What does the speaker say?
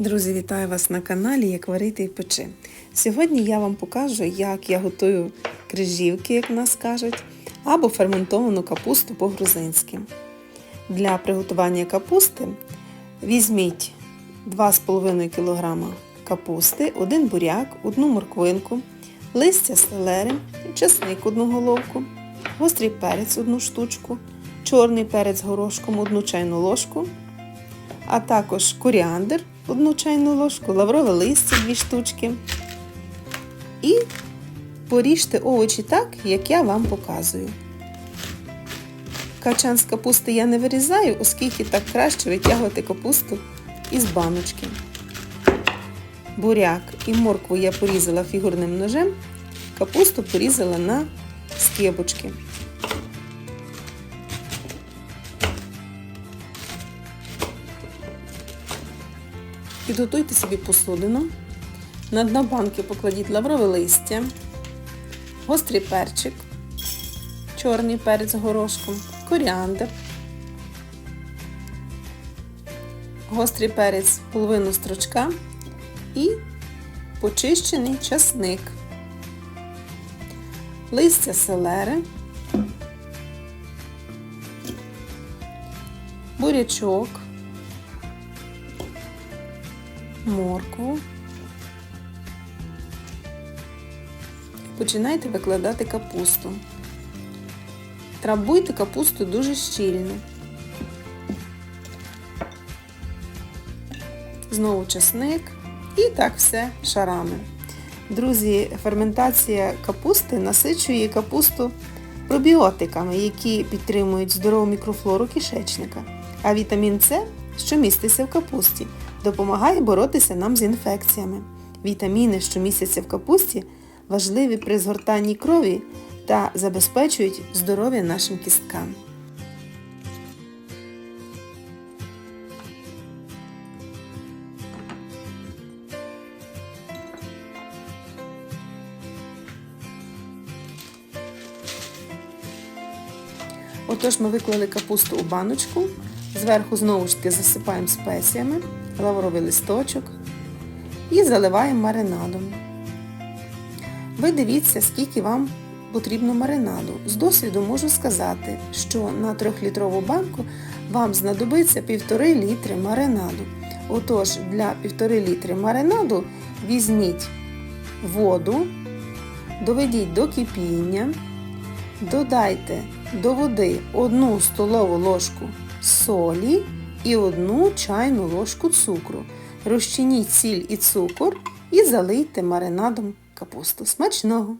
Друзі, вітаю вас на каналі Як варити і печи. Сьогодні я вам покажу, як я готую крижівки, як в нас кажуть, або ферментовану капусту по-грузинськи. Для приготування капусти візьміть 2,5 кг капусти, один буряк, одну морквинку, листя селери, чесник одну головку, гострий перець одну штучку, чорний перець горошком одну чайну ложку, а також коріандр одну чайну ложку, лаврове листя 2 штучки. І поріжте овочі так, як я вам показую. Качан з капусти я не вирізаю, оскільки так краще витягувати капусту із баночки. Буряк і моркву я порізала фігурним ножем, капусту порізала на скибочки. Підготуйте собі посудину. На дно банки покладіть лаврове листя, гострий перчик, чорний перець горошком, коріандр, гострий перець половину стручка і почищений часник, листя селери, бурячок, моркву. Починайте викладати капусту. Трабуйте капусту дуже щільно. Знову чесник і так все шарами. Друзі, ферментація капусти насичує капусту пробіотиками, які підтримують здорову мікрофлору кишечника. А вітамін С, що міститься в капусті, допомагає боротися нам з інфекціями. Вітаміни, що містяться в капусті, важливі при згортанні крові та забезпечують здоров'я нашим кісткам. Отож ми виклали капусту у баночку, зверху знову ж таки засипаємо спеціями, лавровий листочок і заливаємо маринадом. Ви дивіться, скільки вам потрібно маринаду. З досвіду можу сказати, що на 3-літрову банку вам знадобиться 1,5 літри маринаду. Отож, для 1,5 літри маринаду візьміть воду, доведіть до кипіння, додайте до води 1 столову ложку солі і 1 чайну ложку цукру. Розчиніть сіль і цукор і залийте маринадом капусту. Смачного!